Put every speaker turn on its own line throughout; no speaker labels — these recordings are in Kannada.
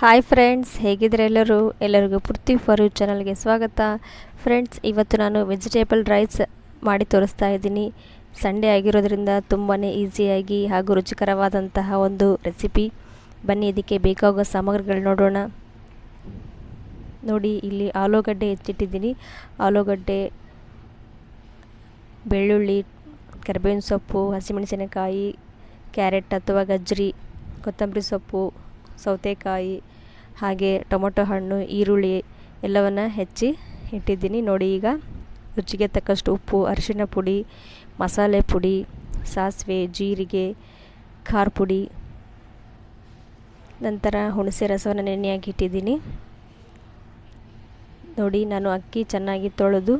ಹಾಯ್ ಫ್ರೆಂಡ್ಸ್ ಹೇಗಿದ್ರೆ ಎಲ್ಲರೂ? ಎಲ್ಲರಿಗೂ ಪೃಥ್ವಿ ಫಾರ್ ಚಾನಲ್ಗೆ ಸ್ವಾಗತ. ಫ್ರೆಂಡ್ಸ್ ಇವತ್ತು ನಾನು ವೆಜಿಟೇಬಲ್ ರೈಸ್ ಮಾಡಿ ತೋರಿಸ್ತಾ ಇದ್ದೀನಿ. ಸಂಡೇ ಆಗಿರೋದ್ರಿಂದ ತುಂಬಾ ಈಸಿಯಾಗಿ ಹಾಗೂ ರುಚಿಕರವಾದಂತಹ ಒಂದು ರೆಸಿಪಿ ಬನ್ನಿ, ಇದಕ್ಕೆ ಬೇಕಾಗುವ ಸಾಮಗ್ರಿಗಳು ನೋಡೋಣ. ನೋಡಿ, ಇಲ್ಲಿ ಆಲೂಗಡ್ಡೆ ಹೆಚ್ಚಿಟ್ಟಿದ್ದೀನಿ. ಆಲೂಗಡ್ಡೆ, ಬೆಳ್ಳುಳ್ಳಿ, ಕರಿಬೇವಿನ ಸೊಪ್ಪು, ಹಸಿಮೆಣಸಿನಕಾಯಿ, ಕ್ಯಾರೆಟ್ ಅಥವಾ ಗಜ್ಜರಿ, ಕೊತ್ತಂಬರಿ ಸೊಪ್ಪು ಸೌತೆಕಾಯಿ, ಹಾಗೆ ಟೊಮೊಟೊ ಹಣ್ಣು, ಈರುಳ್ಳಿ ಎಲ್ಲವನ್ನು ಹೆಚ್ಚಿ ಇಟ್ಟಿದ್ದೀನಿ. ನೋಡಿ ಈಗ ರುಚಿಗೆ ತಕ್ಕಷ್ಟು ಉಪ್ಪು, ಅರಿಶಿನ ಪುಡಿ, ಮಸಾಲೆ ಪುಡಿ, ಸಾಸಿವೆ, ಜೀರಿಗೆ, ಖಾರ ಪುಡಿ, ನಂತರ ಹುಣಸೆ ರಸವನ್ನು ನೆನೆಯಾಗಿ ಇಟ್ಟಿದ್ದೀನಿ. ನೋಡಿ ನಾನು ಅಕ್ಕಿ ಚೆನ್ನಾಗಿ ತೊಳೆದು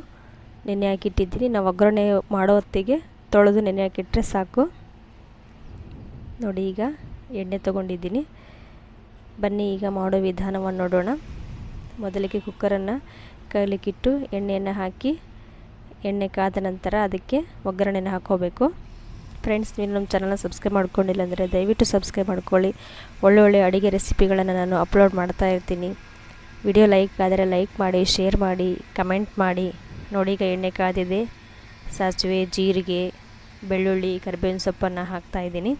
ನೆನೆ ಹಾಕಿಟ್ಟಿದ್ದೀನಿ ನಾವು ಒಗ್ಗರಣೆ ಮಾಡೋ ಹೊತ್ತಿಗೆ ತೊಳೆದು ನೆನೆ ಹಾಕಿಟ್ರೆ ಸಾಕು. ನೋಡಿ ಈಗ ಎಣ್ಣೆ ತೊಗೊಂಡಿದ್ದೀನಿ. ಬನ್ನಿ, ಈಗ ಮಾಡೋ ವಿಧಾನವನ್ನು ನೋಡೋಣ. ಮೊದಲಿಗೆ ಕುಕ್ಕರನ್ನು ಕೈಲಿಕ್ಕಿಟ್ಟು ಎಣ್ಣೆಯನ್ನು ಹಾಕಿ, ಎಣ್ಣೆ ಕಾದ ನಂತರ ಅದಕ್ಕೆ ಒಗ್ಗರಣೆನ ಹಾಕ್ಕೋಬೇಕು ಫ್ರೆಂಡ್ಸ್ ನೀವು ನಮ್ಮ ಚಾನಲ್ನ ಸಬ್ಸ್ಕ್ರೈಬ್ ಮಾಡ್ಕೊಂಡಿಲ್ಲ ಅಂದರೆ ದಯವಿಟ್ಟು ಸಬ್ಸ್ಕ್ರೈಬ್ ಮಾಡ್ಕೊಳ್ಳಿ. ಒಳ್ಳೊಳ್ಳೆ ಅಡುಗೆ ರೆಸಿಪಿಗಳನ್ನು ನಾನು ಅಪ್ಲೋಡ್ ಮಾಡ್ತಾ ಇರ್ತೀನಿ. ವಿಡಿಯೋ ಲೈಕ್ ಆದರೆ ಲೈಕ್ ಮಾಡಿ ಶೇರ್ ಮಾಡಿ ಕಮೆಂಟ್ ಮಾಡಿ. ನೋಡಿ, ಈಗ ಎಣ್ಣೆ ಕಾದಿದೆ. ಸಾಸಿವೆ, ಜೀರಿಗೆ, ಬೆಳ್ಳುಳ್ಳಿ, ಕರಿಬೇವಿನ ಸೊಪ್ಪನ್ನು ಹಾಕ್ತಾಯಿದ್ದೀನಿ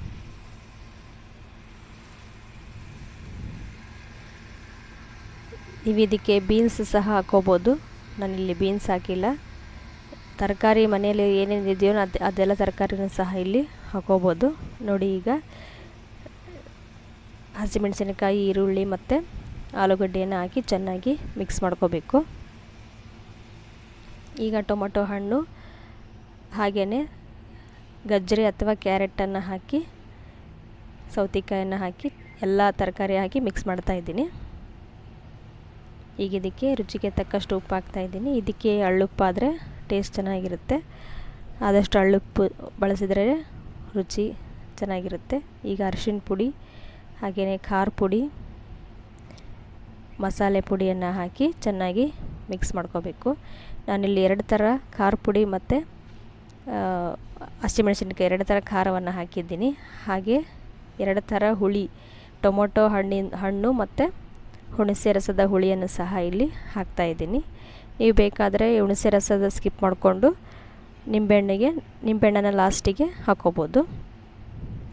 ನೀವು ಇದಕ್ಕೆ ಬೀನ್ಸ್ ಸಹ ಹಾಕೋಬೋದು ನಾನಿಲ್ಲಿ ಬೀನ್ಸ್ ಹಾಕಿಲ್ಲ. ತರಕಾರಿ ಮನೆಯಲ್ಲಿ ಏನೇನು ಇದೆಯೋ ಅದು, ಅದೆಲ್ಲ ತರಕಾರಿನೂ ಸಹ ಇಲ್ಲಿ ಹಾಕೋಬೋದು ನೋಡಿ ಈಗ ಹಸಿಮೆಣಸಿನಕಾಯಿ, ಈರುಳ್ಳಿ ಮತ್ತು ಆಲೂಗಡ್ಡೆಯನ್ನು ಹಾಕಿ ಚೆನ್ನಾಗಿ ಮಿಕ್ಸ್ ಮಾಡ್ಕೋಬೇಕು. ಈಗ ಟೊಮೊಟೊ ಹಣ್ಣು ಹಾಗೆಯೇ ಗಜ್ಜರಿ ಅಥವಾ ಕ್ಯಾರೆಟನ್ನು ಹಾಕಿ, ಸೌತೆಕಾಯನ್ನು ಹಾಕಿ, ಎಲ್ಲ ತರಕಾರಿ ಹಾಕಿ ಮಿಕ್ಸ್ ಮಾಡ್ತಾಯಿದ್ದೀನಿ ಈಗ ಇದಕ್ಕೆ ರುಚಿಗೆ ತಕ್ಕಷ್ಟು ಉಪ್ಪು ಹಾಕ್ತಾಯಿದ್ದೀನಿ ಇದಕ್ಕೆ ಅಳ್ಳುಪ್ಪಾದರೆ ಟೇಸ್ಟ್ ಚೆನ್ನಾಗಿರುತ್ತೆ. ಆದಷ್ಟು ಅಳ್ಳುಪ್ಪು ಬಳಸಿದರೆ ರುಚಿ ಚೆನ್ನಾಗಿರುತ್ತೆ. ಈಗ ಅರಿಶಿಣ ಪುಡಿ ಹಾಗೆಯೇ ಖಾರ ಪುಡಿ, ಮಸಾಲೆ ಪುಡಿಯನ್ನು ಹಾಕಿ ಚೆನ್ನಾಗಿ ಮಿಕ್ಸ್ ಮಾಡ್ಕೋಬೇಕು. ನಾನಿಲ್ಲಿ ಎರಡು ಥರ ಖಾರ ಪುಡಿ ಮತ್ತು ಹಸಿಮೆಣಸಿನ್ಕಾಯಿ ಎರಡು ಥರ ಖಾರವನ್ನು ಹಾಕಿದ್ದೀನಿ. ಹಾಗೆ ಎರಡು ಥರ ಹುಳಿ, ಟೊಮೊಟೊ ಹಣ್ಣಿನ ಹಣ್ಣು ಮತ್ತು ಹುಣಸೆ ರಸದ ಹುಳಿಯನ್ನು ಸಹ ಇಲ್ಲಿ ಹಾಕ್ತಾಯಿದ್ದೀನಿ ನೀವು ಬೇಕಾದರೆ ಹುಣಸೆ ರಸದ ಸ್ಕಿಪ್ ಮಾಡಿಕೊಂಡು ನಿಂಬೆಹಣ್ಣಿಗೆ, ನಿಂಬೆಹಣ್ಣನ್ನು ಲಾಸ್ಟಿಗೆ ಹಾಕ್ಕೋಬೋದು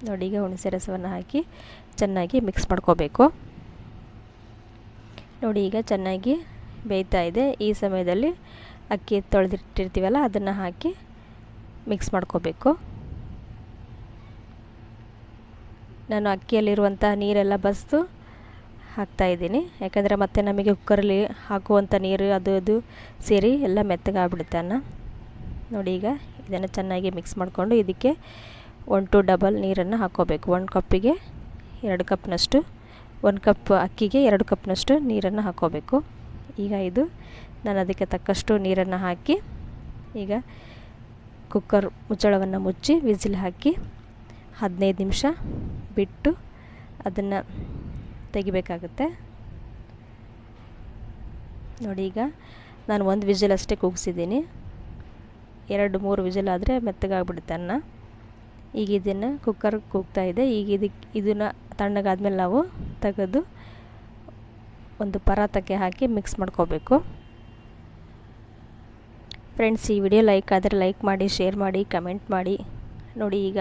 ನೋಡಿ, ಈಗ ಹುಣಸೆ ರಸವನ್ನು ಹಾಕಿ ಚೆನ್ನಾಗಿ ಮಿಕ್ಸ್ ಮಾಡ್ಕೋಬೇಕು. ನೋಡಿ, ಈಗ ಚೆನ್ನಾಗಿ ಬೇಯ್ತಾ ಇದೆ. ಈ ಸಮಯದಲ್ಲಿ ಅಕ್ಕಿ ತೊಳೆದಿಟ್ಟಿರ್ತೀವಲ್ಲ, ಅದನ್ನು ಹಾಕಿ ಮಿಕ್ಸ್ ಮಾಡ್ಕೋಬೇಕು. ನಾನು ಅಕ್ಕಿಯಲ್ಲಿರುವಂತಹ ನೀರೆಲ್ಲ ಬಸ್ದು ಹಾಕ್ತಾಯಿದ್ದೀನಿ ಯಾಕಂದರೆ ಮತ್ತೆ ನಮಗೆ ಕುಕ್ಕರಲ್ಲಿ ಹಾಕುವಂಥ ನೀರು ಅದು ಅದು ಸೇರಿ ಎಲ್ಲ ಮೆತ್ತಗಾಗ್ಬಿಡುತ್ತೆ ಅನ್ನ. ನೋಡಿ ಈಗ ಇದನ್ನು ಚೆನ್ನಾಗಿ ಮಿಕ್ಸ್ ಮಾಡಿಕೊಂಡು ಇದಕ್ಕೆ ಒನ್ ಟು ಡಬಲ್ ನೀರನ್ನು ಹಾಕ್ಕೋಬೇಕು. ಒಂದು ಕಪ್ಪಿಗೆ ಎರಡು ಕಪ್ನಷ್ಟು ಒಂದು ಕಪ್ ಅಕ್ಕಿಗೆ ಎರಡು ಕಪ್ನಷ್ಟು ನೀರನ್ನು ಹಾಕ್ಕೋಬೇಕು. ಈಗ ಇದು ನಾನು ಅದಕ್ಕೆ ತಕ್ಕಷ್ಟು ನೀರನ್ನು ಹಾಕಿ, ಈಗ ಕುಕ್ಕರ್ ಮುಚ್ಚಳವನ್ನು ಮುಚ್ಚಿ, ವಿಸಿಲ್ ಹಾಕಿ ಹದಿನೈದು ನಿಮಿಷ ಬಿಟ್ಟು ಅದನ್ನು ತೆಗಿಬೇಕಾಗುತ್ತೆ. ನೋಡಿ ಈಗ ನಾನು ಒಂದು ವಿಜಿಲ್ ಅಷ್ಟೇ ಕೂಗಿಸಿದ್ದೀನಿ. ಎರಡು, ಮೂರು ವಿಜಿಲ್ ಆದರೆ ಮೆತ್ತಗಾಗ್ಬಿಡುತ್ತೆ ಅನ್ನ. ಈಗ ಇದನ್ನು ಕುಕ್ಕರ್ ಕೂಗ್ತಾ ಇದೆ. ಈಗ ಇದಕ್ಕೆ ಇದನ್ನು ತಣ್ಣಗಾದ್ಮೇಲೆ ನಾವು ತೆಗೆದು ಒಂದು ಪರಾತಕ್ಕೆ ಹಾಕಿ ಮಿಕ್ಸ್ ಮಾಡ್ಕೋಬೇಕು. ಫ್ರೆಂಡ್ಸ್ ಈ ವಿಡಿಯೋ ಲೈಕ್ ಆದರೆ ಲೈಕ್ ಮಾಡಿ ಶೇರ್ ಮಾಡಿ ಕಮೆಂಟ್ ಮಾಡಿ. ನೋಡಿ ಈಗ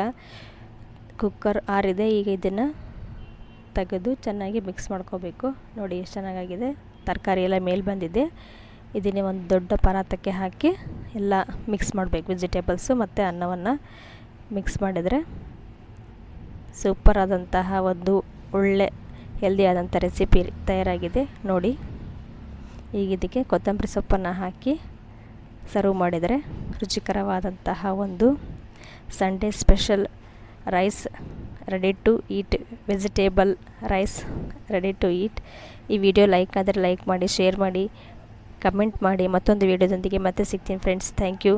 ಕುಕ್ಕರ್ ಆರಿದೆ. ಈಗ ಇದನ್ನು ತೆಗೆದು ಚೆನ್ನಾಗಿ ಮಿಕ್ಸ್ ಮಾಡ್ಕೋಬೇಕು. ನೋಡಿ ಎಷ್ಟು ಚೆನ್ನಾಗಾಗಿದೆ. ತರಕಾರಿ ಎಲ್ಲ ಮೇಲೆ ಬಂದಿದೆ. ಇದನ್ನೇ ಒಂದು ದೊಡ್ಡ ಪರಾತಕ್ಕೆ ಹಾಕಿ ಎಲ್ಲ ಮಿಕ್ಸ್ ಮಾಡಬೇಕು ವೆಜಿಟೇಬಲ್ಸು ಮತ್ತು ಅನ್ನವನ್ನು ಮಿಕ್ಸ್ ಮಾಡಿದರೆ. ಸೂಪರ್ ಆದಂತಹ ಒಂದು ಒಳ್ಳೆ ಹೆಲ್ದಿ ಆದಂಥ ರೆಸಿಪಿ ತಯಾರಾಗಿದೆ. ನೋಡಿ ಈಗ ಇದಕ್ಕೆ ಕೊತ್ತಂಬರಿ ಸೊಪ್ಪನ್ನು ಹಾಕಿ ಸರ್ವ್ ಮಾಡಿದರೆ ರುಚಿಕರವಾದಂತಹ ಒಂದು Sunday special rice ready to eat vegetable rice ready to eat ಈ ವಿಡಿಯೋ ಲೈಕ್ ಆದರೆ ಲೈಕ್ ಮಾಡಿ ಶೇರ್ ಮಾಡಿ ಕಮೆಂಟ್ ಮಾಡಿ. ಮತ್ತೊಂದು ವಿಡಿಯೋದೊಂದಿಗೆ ಮತ್ತೆ ಸಿಗ್ತೀನಿ ಫ್ರೆಂಡ್ಸ್ ಥ್ಯಾಂಕ್ ಯು